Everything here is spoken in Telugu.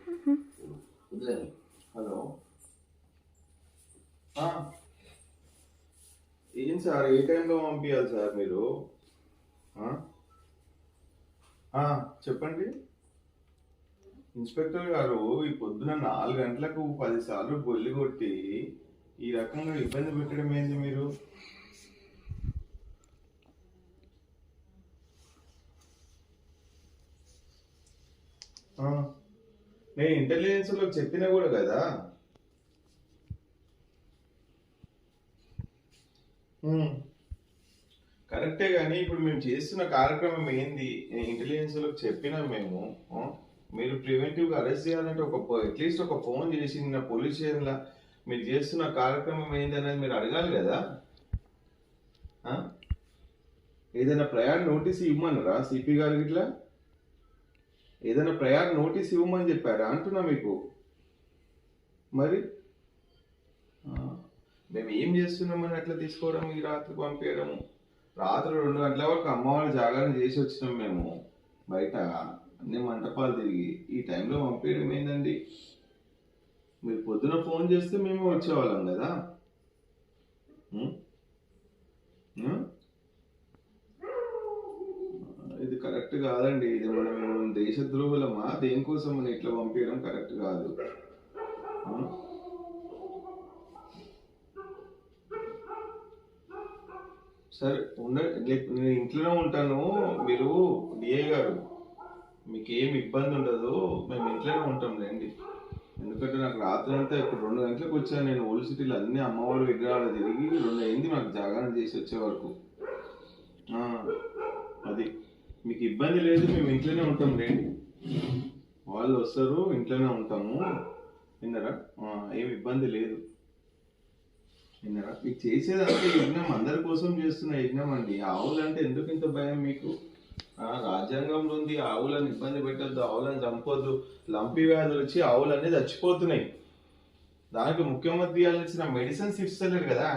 Mm-hmm. Hello ah. ఏం సార్? ఏ టైంలో పంపించాలి సార్ మీరు? చెప్పండి. ఇన్స్పెక్టర్ గారు ఈ పొద్దున నాలుగు గంటలకు పదిసార్లు బొల్లి కొట్టి ఈ రకంగా ఇబ్బంది పెట్టడం ఏంది మీరు? ఆ, నేను ఇంటెలిజెన్స్లో చెప్పినా కూడా కదా. కరెక్టే కానీ ఇప్పుడు మేము చేస్తున్న కార్యక్రమం ఏంది? ఇంటెలిజెన్స్లో చెప్పినా మేము మీరు ప్రివెంటివ్గా అరెస్ట్ చేయాలంటే ఒక అట్లీస్ట్ ఒక ఫోన్ చేసి నిన్న పోలీస్ స్టేషన్లో మీరు చేస్తున్న కార్యక్రమం ఏంది అనేది మీరు అడగాలి కదా? ఏదైనా ప్రయాణ నోటీస్ ఇవ్వమన్నారా సిపి గారికి ఇట్లా ఏదైనా ప్రయాణ నోటీస్ ఇవ్వమని చెప్పారా? అంటున్నా మీకు. మరి? మేము ఏం చేస్తున్నామని అట్లా తీసుకోవడం ఈ రాత్రి పంపించడము రాత్రి రెండు గంటల వరకు అమ్మవారి జాగారం చేసి వచ్చినాం మేము. బయట అన్ని మంటపాలు తిరిగి. ఈ టైంలో పంపించడం ఏందండి? మీరు పొద్దున ఫోన్ చేస్తే మేము వచ్చేవాళ్ళం కదా? ఇది కరెక్ట్ కాదండి. ఇది మనం దేశద్రోహులమా దేనికోసం అని ఇట్లా పంపించడం కరెక్ట్ కాదు. సార్ సరే ఉండండి నేను ఇంట్లోనే ఉంటాను. మీరు డిఏ గారు మీకు ఏమి ఇబ్బంది ఉండదు. మేము ఇంట్లోనే ఉంటాం రండి ఎందుకంటే నాకు రాత్రి అంతా ఇప్పుడు రెండు గంటలకు వచ్చాను. నేను ఓల్డ్ సిటీలో అన్ని అమ్మవారి విగ్రహాలు తిరిగి రెండు అయింది. నాకు జాగరణ చేసి వచ్చే వరకు ఆ, అది మీకు ఇబ్బంది లేదు మేము ఇంట్లోనే ఉంటాం రండి వాళ్ళు వస్తారు ఇంట్లోనే ఉంటాము. విన్నారా? ఏమి ఏం ఇబ్బంది లేదు. విన్నారా? మీకు చేసేదంటే యజ్ఞం అందరి కోసం చేస్తున్న యజ్ఞం అండి. ఆవులంటే ఎందుకు ఇంత భయం మీకు? రాజ్యాంగంలో ఉంది ఆవులను ఇబ్బంది పెట్టద్దు ఆవులను చంపొద్దు. లంపి వ్యాధులు వచ్చి ఆవులన్నీ చచ్చిపోతున్నాయి. దానికి ముఖ్యమంత్రి ఇచ్చిన మెడిసిన్స్ ఇస్తలేరు కదా.